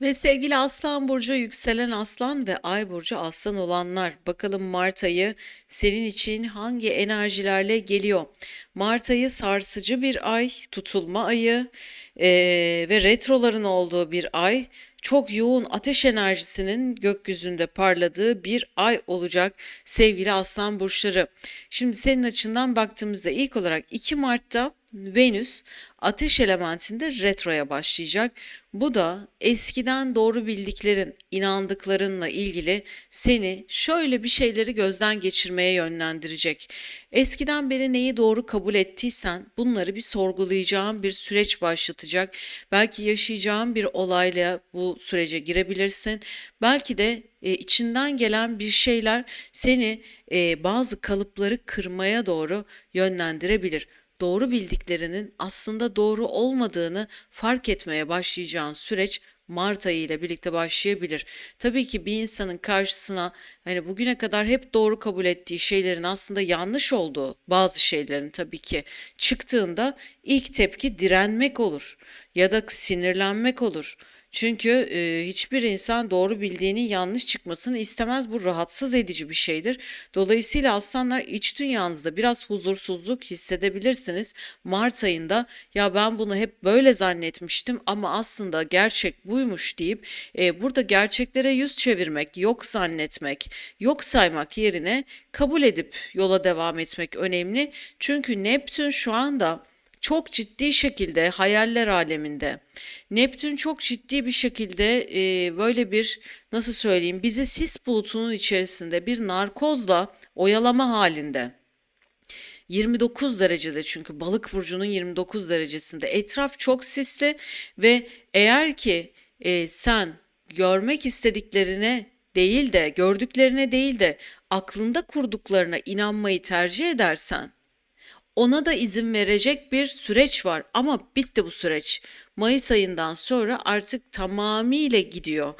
Ve sevgili Aslan Burcu, yükselen Aslan ve Ay Burcu Aslan olanlar. Bakalım Mart ayı senin için hangi enerjilerle geliyor? Mart ayı sarsıcı bir ay, tutulma ayı eee, ve retroların olduğu bir ay. Çok yoğun ateş enerjisinin gökyüzünde parladığı bir ay olacak sevgili Aslan Burçları. Şimdi senin açından baktığımızda ilk olarak 2 Mart'ta Venüs ateş elementinde retroya başlayacak. Bu da eskiden doğru bildiklerin, inandıklarınla ilgili seni şöyle bir şeyleri gözden geçirmeye yönlendirecek. Eskiden beri neyi doğru kabul ettiysen bunları bir sorgulayacağın bir süreç başlatacak. Belki yaşayacağın bir olayla bu sürece girebilirsin. Belki de e, içinden gelen bir şeyler seni e, bazı kalıpları kırmaya doğru yönlendirebilir doğru bildiklerinin aslında doğru olmadığını fark etmeye başlayacağın süreç Mart ayı ile birlikte başlayabilir. Tabii ki bir insanın karşısına hani bugüne kadar hep doğru kabul ettiği şeylerin aslında yanlış olduğu bazı şeylerin tabii ki çıktığında ilk tepki direnmek olur ya da sinirlenmek olur. Çünkü e, hiçbir insan doğru bildiğinin yanlış çıkmasını istemez. Bu rahatsız edici bir şeydir. Dolayısıyla aslanlar iç dünyanızda biraz huzursuzluk hissedebilirsiniz. Mart ayında ya ben bunu hep böyle zannetmiştim ama aslında gerçek buymuş deyip e, burada gerçeklere yüz çevirmek, yok zannetmek, yok saymak yerine kabul edip yola devam etmek önemli. Çünkü Neptün şu anda çok ciddi şekilde hayaller aleminde. Neptün çok ciddi bir şekilde e, böyle bir nasıl söyleyeyim bizi sis bulutunun içerisinde bir narkozla oyalama halinde. 29 derecede çünkü balık burcunun 29 derecesinde etraf çok sisli ve eğer ki e, sen görmek istediklerine değil de gördüklerine değil de aklında kurduklarına inanmayı tercih edersen ona da izin verecek bir süreç var ama bitti bu süreç. Mayıs ayından sonra artık tamamıyla gidiyor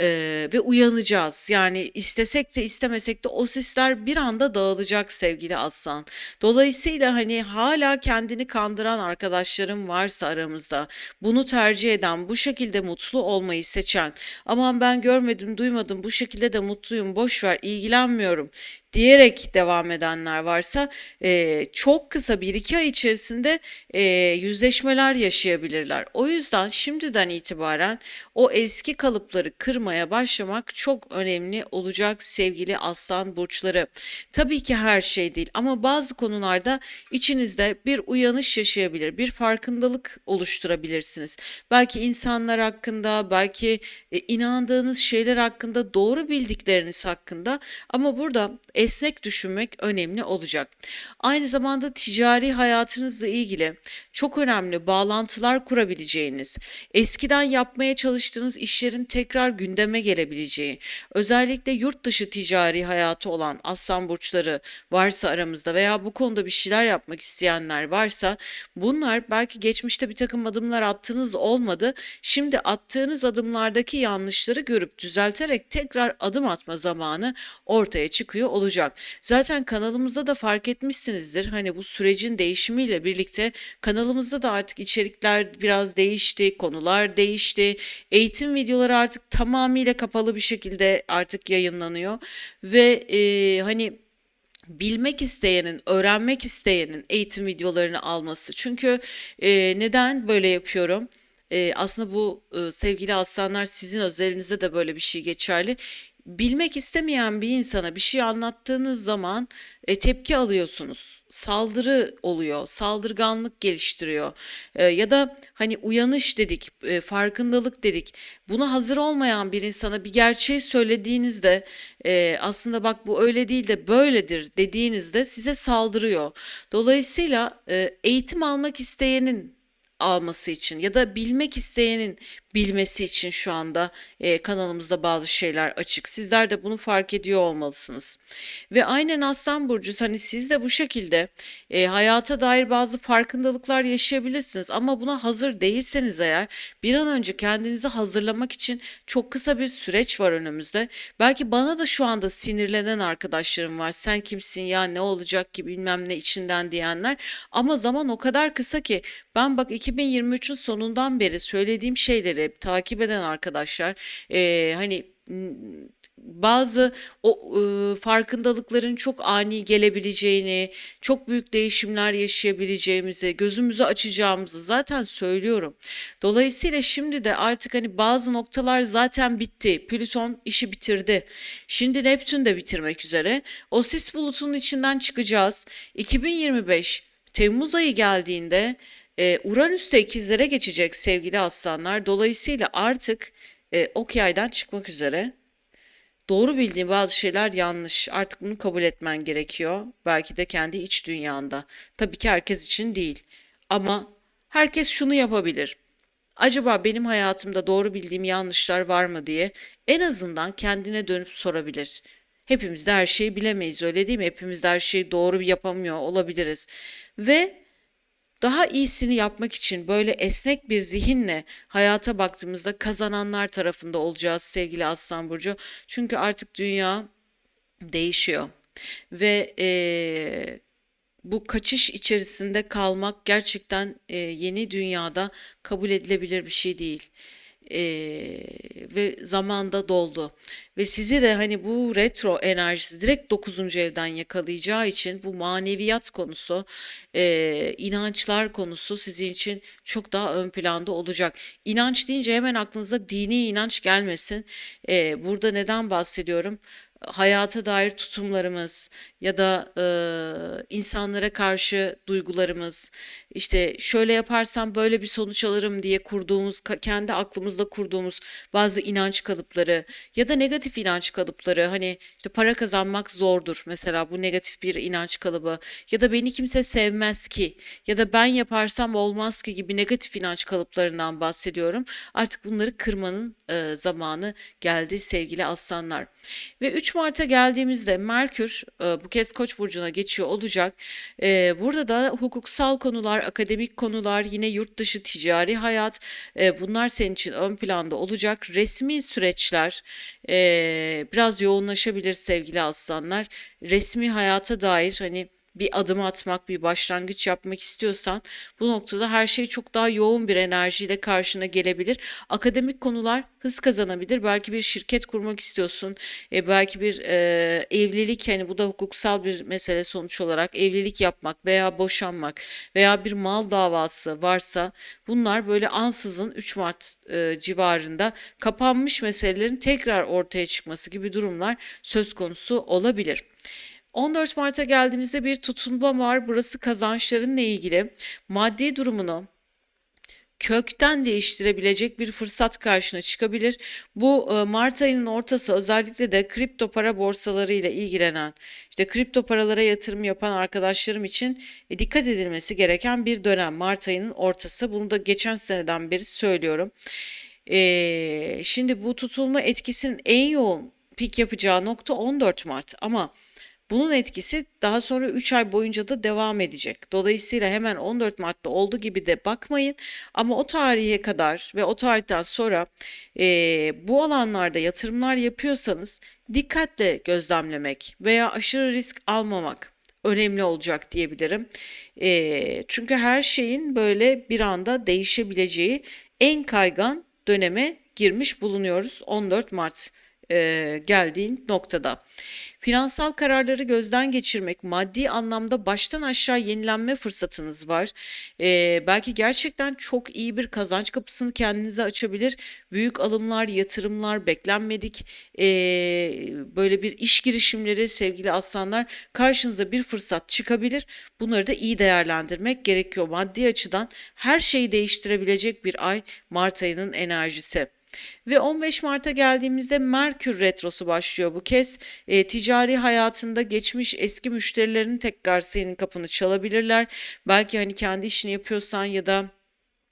Ee, ve uyanacağız. Yani istesek de istemesek de o sisler bir anda dağılacak sevgili Aslan. Dolayısıyla hani hala kendini kandıran arkadaşlarım varsa aramızda bunu tercih eden, bu şekilde mutlu olmayı seçen, aman ben görmedim, duymadım, bu şekilde de mutluyum, boş ver, ilgilenmiyorum diyerek devam edenler varsa e, çok kısa bir iki ay içerisinde e, yüzleşmeler yaşayabilirler. O yüzden şimdiden itibaren o eski kalıpları kırmaya başlamak çok önemli olacak sevgili aslan burçları. Tabii ki her şey değil ama bazı konularda içinizde bir uyanış yaşayabilir, bir farkındalık oluşturabilirsiniz. Belki insanlar hakkında, belki e, inandığınız şeyler hakkında, doğru bildikleriniz hakkında ama burada esnek düşünmek önemli olacak. Aynı zamanda ticari hayatınızla ilgili çok önemli bağlantılar kurabileceğiniz, eskiden yapmaya çalıştığınız işlerin tekrar gündeme gelebileceği, özellikle yurt dışı ticari hayatı olan aslan burçları varsa aramızda veya bu konuda bir şeyler yapmak isteyenler varsa bunlar belki geçmişte bir takım adımlar attığınız olmadı. Şimdi attığınız adımlardaki yanlışları görüp düzelterek tekrar adım atma zamanı ortaya çıkıyor olacak. Zaten kanalımızda da fark etmişsinizdir. Hani bu sürecin değişimiyle birlikte kanalımızda da artık içerikler biraz değişti, konular değişti. Eğitim videoları artık tamamıyla kapalı bir şekilde artık yayınlanıyor ve e, hani bilmek isteyenin, öğrenmek isteyenin eğitim videolarını alması. Çünkü e, neden böyle yapıyorum? E, aslında bu e, sevgili aslanlar sizin özelinizde de böyle bir şey geçerli bilmek istemeyen bir insana bir şey anlattığınız zaman e, tepki alıyorsunuz. Saldırı oluyor, saldırganlık geliştiriyor. E, ya da hani uyanış dedik, e, farkındalık dedik. Buna hazır olmayan bir insana bir gerçeği söylediğinizde e, aslında bak bu öyle değil de böyledir dediğinizde size saldırıyor. Dolayısıyla e, eğitim almak isteyenin alması için ya da bilmek isteyenin bilmesi için şu anda e, kanalımızda bazı şeyler açık. Sizler de bunu fark ediyor olmalısınız. Ve aynen Aslan Burcu hani siz de bu şekilde e, hayata dair bazı farkındalıklar yaşayabilirsiniz. Ama buna hazır değilseniz eğer bir an önce kendinizi hazırlamak için çok kısa bir süreç var önümüzde. Belki bana da şu anda sinirlenen arkadaşlarım var. Sen kimsin ya ne olacak ki bilmem ne içinden diyenler. Ama zaman o kadar kısa ki ben bak 2023'ün sonundan beri söylediğim şeyleri üzere takip eden arkadaşlar e, hani bazı o e, farkındalıkların çok ani gelebileceğini, çok büyük değişimler yaşayabileceğimizi, gözümüzü açacağımızı zaten söylüyorum. Dolayısıyla şimdi de artık hani bazı noktalar zaten bitti. Plüton işi bitirdi. Şimdi Neptün de bitirmek üzere. O sis bulutunun içinden çıkacağız. 2025 Temmuz ayı geldiğinde e, Uranüs de ikizlere geçecek sevgili aslanlar. Dolayısıyla artık e, ok yaydan çıkmak üzere. Doğru bildiğin bazı şeyler yanlış. Artık bunu kabul etmen gerekiyor. Belki de kendi iç dünyanda. Tabii ki herkes için değil. Ama herkes şunu yapabilir. Acaba benim hayatımda doğru bildiğim yanlışlar var mı diye en azından kendine dönüp sorabilir. Hepimiz de her şeyi bilemeyiz öyle değil mi? Hepimiz de her şeyi doğru yapamıyor olabiliriz. Ve daha iyisini yapmak için böyle esnek bir zihinle hayata baktığımızda kazananlar tarafında olacağız sevgili Aslan Burcu. Çünkü artık dünya değişiyor ve eee, bu kaçış içerisinde kalmak gerçekten eee, yeni dünyada kabul edilebilir bir şey değil. Eee, ve zamanda doldu. Ve sizi de hani bu retro enerjisi direkt dokuzuncu evden yakalayacağı için bu maneviyat konusu, eee, inançlar konusu sizin için çok daha ön planda olacak. İnanç deyince hemen aklınıza dini inanç gelmesin. Eee, burada neden bahsediyorum? Hayata dair tutumlarımız ya da e, insanlara karşı duygularımız, işte şöyle yaparsam böyle bir sonuç alırım diye kurduğumuz, kendi aklımızda kurduğumuz bazı inanç kalıpları ya da negatif inanç kalıpları, hani işte para kazanmak zordur mesela bu negatif bir inanç kalıbı ya da beni kimse sevmez ki ya da ben yaparsam olmaz ki gibi negatif inanç kalıplarından bahsediyorum. Artık bunları kırmanın e, zamanı geldi sevgili aslanlar. Ve 3 Mart'a geldiğimizde Merkür e, bu kez Koç burcuna geçiyor olacak. E, burada da hukuksal konular, akademik konular, yine yurt dışı ticari hayat e, bunlar senin için ön planda olacak. Resmi süreçler e, biraz yoğunlaşabilir sevgili aslanlar. Resmi hayata dair hani bir adım atmak, bir başlangıç yapmak istiyorsan bu noktada her şey çok daha yoğun bir enerjiyle karşına gelebilir. Akademik konular hız kazanabilir. Belki bir şirket kurmak istiyorsun. E, belki bir e, evlilik hani bu da hukuksal bir mesele sonuç olarak evlilik yapmak veya boşanmak veya bir mal davası varsa bunlar böyle ansızın 3 Mart e, civarında kapanmış meselelerin tekrar ortaya çıkması gibi durumlar söz konusu olabilir. 14 Mart'a geldiğimizde bir tutunma var. Burası kazançlarınla ilgili maddi durumunu kökten değiştirebilecek bir fırsat karşına çıkabilir. Bu e, Mart ayının ortası özellikle de kripto para borsaları ile ilgilenen, işte kripto paralara yatırım yapan arkadaşlarım için e, dikkat edilmesi gereken bir dönem. Mart ayının ortası. Bunu da geçen seneden beri söylüyorum. E, şimdi bu tutulma etkisinin en yoğun pik yapacağı nokta 14 Mart ama bunun etkisi daha sonra 3 ay boyunca da devam edecek. Dolayısıyla hemen 14 Mart'ta olduğu gibi de bakmayın. Ama o tarihe kadar ve o tarihten sonra e, bu alanlarda yatırımlar yapıyorsanız dikkatle gözlemlemek veya aşırı risk almamak önemli olacak diyebilirim. E, çünkü her şeyin böyle bir anda değişebileceği en kaygan döneme girmiş bulunuyoruz 14 Mart e, geldiğin noktada. Finansal kararları gözden geçirmek, maddi anlamda baştan aşağı yenilenme fırsatınız var. Ee, belki gerçekten çok iyi bir kazanç kapısını kendinize açabilir. Büyük alımlar, yatırımlar, beklenmedik ee, böyle bir iş girişimleri sevgili aslanlar karşınıza bir fırsat çıkabilir. Bunları da iyi değerlendirmek gerekiyor. Maddi açıdan her şeyi değiştirebilecek bir ay Mart ayının enerjisi. Ve 15 Mart'a geldiğimizde Merkür Retrosu başlıyor bu kez. E, ticari hayatında geçmiş eski müşterilerin tekrar senin kapını çalabilirler. Belki hani kendi işini yapıyorsan ya da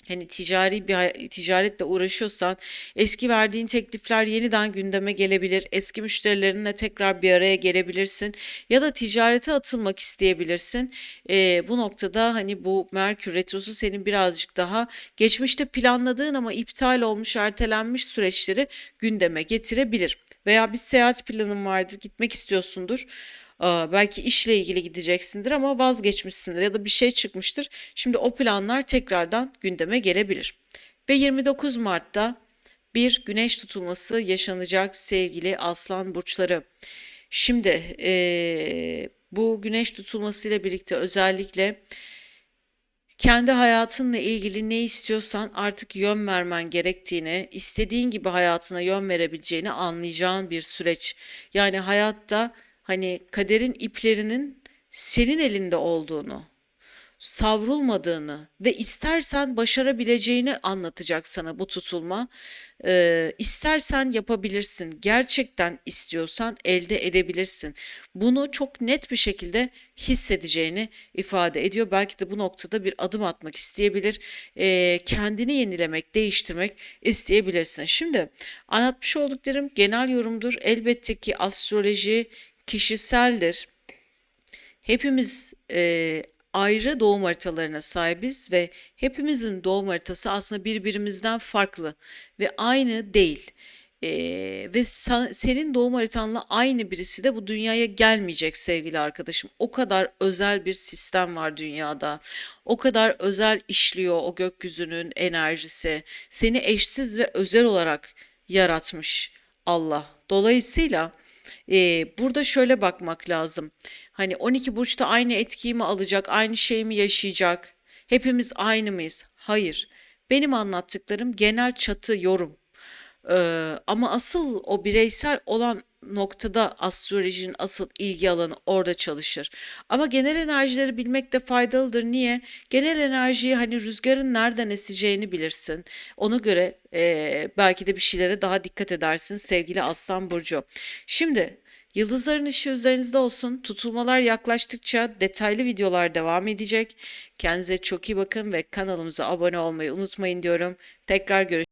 hani ticari bir ticaretle uğraşıyorsan eski verdiğin teklifler yeniden gündeme gelebilir. Eski müşterilerinle tekrar bir araya gelebilirsin ya da ticarete atılmak isteyebilirsin. E, bu noktada hani bu Merkür Retrosu senin birazcık daha geçmişte planladığın ama iptal olmuş, ertelenmiş süreçleri gündeme getirebilir. Veya bir seyahat planın vardır, gitmek istiyorsundur belki işle ilgili gideceksindir ama vazgeçmişsindir ya da bir şey çıkmıştır. Şimdi o planlar tekrardan gündeme gelebilir. Ve 29 Mart'ta bir güneş tutulması yaşanacak sevgili aslan burçları. Şimdi eee, bu güneş tutulmasıyla birlikte özellikle kendi hayatınla ilgili ne istiyorsan artık yön vermen gerektiğini, istediğin gibi hayatına yön verebileceğini anlayacağın bir süreç. Yani hayatta hani kaderin iplerinin senin elinde olduğunu, savrulmadığını ve istersen başarabileceğini anlatacak sana bu tutulma. Ee, istersen yapabilirsin. Gerçekten istiyorsan elde edebilirsin. Bunu çok net bir şekilde hissedeceğini ifade ediyor. Belki de bu noktada bir adım atmak isteyebilir. Ee, kendini yenilemek, değiştirmek isteyebilirsin. Şimdi anlatmış olduklarım genel yorumdur. Elbette ki astroloji kişiseldir. Hepimiz e, ayrı doğum haritalarına sahibiz ve hepimizin doğum haritası aslında birbirimizden farklı ve aynı değil. E, ve sa- senin doğum haritanla aynı birisi de bu dünyaya gelmeyecek sevgili arkadaşım. O kadar özel bir sistem var dünyada. O kadar özel işliyor o gökyüzünün enerjisi. Seni eşsiz ve özel olarak yaratmış Allah. Dolayısıyla ee, burada şöyle bakmak lazım. Hani 12 burçta aynı etkiyi mi alacak, aynı şeyi mi yaşayacak? Hepimiz aynı mıyız? Hayır. Benim anlattıklarım genel çatı yorum. Ee, ama asıl o bireysel olan noktada astrolojinin asıl ilgi alanı orada çalışır. Ama genel enerjileri bilmek de faydalıdır. Niye? Genel enerjiyi hani rüzgarın nereden eseceğini bilirsin. Ona göre e, belki de bir şeylere daha dikkat edersin sevgili Aslan Burcu. Şimdi Yıldızların ışığı üzerinizde olsun. Tutulmalar yaklaştıkça detaylı videolar devam edecek. Kendinize çok iyi bakın ve kanalımıza abone olmayı unutmayın diyorum. Tekrar görüşürüz.